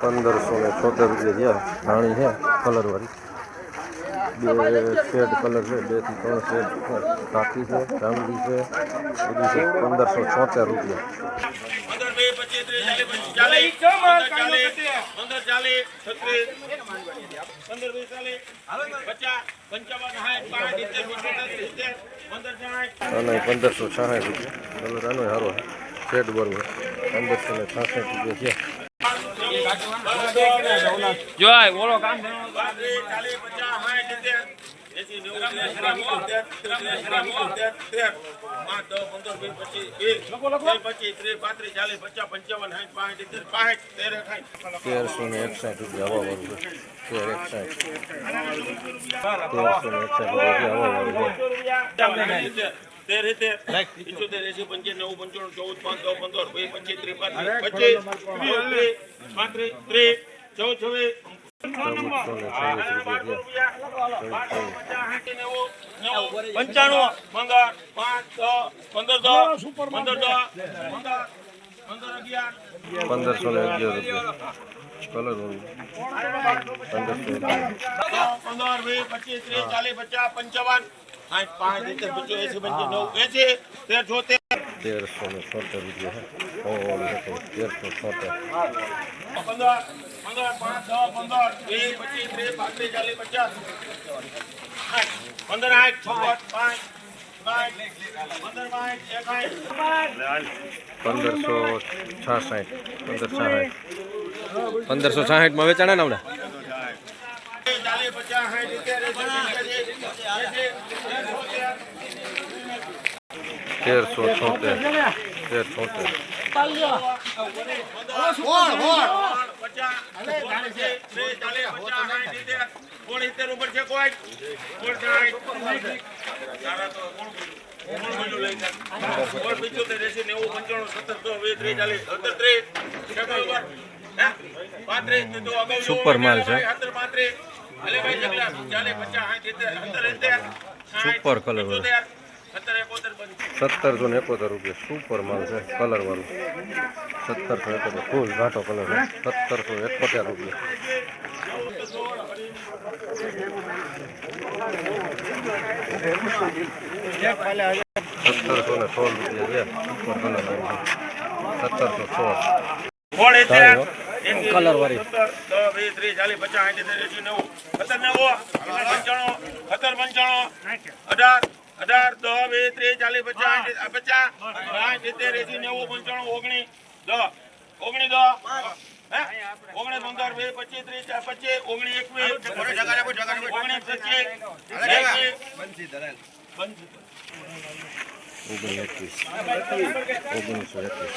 પંદરસો ને છોતેર રૂપિયા થયા રાણી છે કલરવાળી બે શેડ કલર છે, બેથી ત્રણ શેડ કાકી છે ચાંદી છે, બધું છે, પંદરસો છોતેર રૂપિયા. આનો પંદરસો છાસઠ રૂપિયા. કલર આનો સારો છે. શેડ બરોબર. પંદરસો ને છાસઠ રૂપિયા છે. જોય બોલો કામ ત્રીસ ને એકસાઠ રૂપિયા આવવાવાળું છે. તેર એકસાઠ. તેરસો ને એકસાઠ રૂપિયા છે આવવાવાળું છે. તેર રીતે ઇઠ્યોતેર એસી પંચાસ નવ પંચાણું ચૌદ પાંચ પંદર વીસ પચીસ ત્રીસ પાંત્રીસ પચીસ પાંત્રીસ ત્રીસ ચૌદ છવ્વીસ. પંચાણું પંદર પાંચ છ પંદર દસ પંદર દસ પંદર પંદર અગિયાર. પંદરસો ને અગિયાર રૂપિયા. કલર વાળું પંદરસો પંદર વીસ પચીસ ત્રીસ ચાલીસ પચાસ પંચાવન. સાઠ પાંચ પચીસ એસી નવ એસી તેર છોતેર તેરસો ને છોતેર રૂપિયા તેરસો છોતેર પંદર પંદર પાંચ દસ પંદર વીસ પચીસ ત્રીસ પાંત્રીસ ચાલીસ પચાસ. પંદર આઠ છ પાંચ પંદરસો છાસઠ પંદર છાસઠ. પંદરસો છાસઠમાં વેચાણા ને હમણાં ચાલીસ પચાસ સાઠ સિત્તેર એંસી, એંસી, એંસી, એંસી, તેરસો છોતેર તેર છોતેર સુપર માલ છે. Super colour. સત્તરસો ને એકોતેર રૂપિયા સુપર માલ છે કલર વાળું. સત્તરસો એકોતેર ફૂલ ઘાટો કલર છે. સત્તરસો એકોતેર રૂપિયા. સત્તરસો ને સોળ રૂપિયા છે સુપર કલર સત્તરસો સોળ. કલર વાળી. અઢાર અઢાર દસ બે ત્રીસ ચાલીસ પચાસ પચાસ સાઠ સિત્તેર એસી નેવું પંચાણું ઓગણીસ દસ. ઓગણીસ દસ. હે? ઓગણીસ પંદર બે પચીસ ત્રીસ પચીસ ઓગણીસ એકવીસ. ઓગણીસ પચીસ. એકવીસ. ઓગણીસો એકવીસ.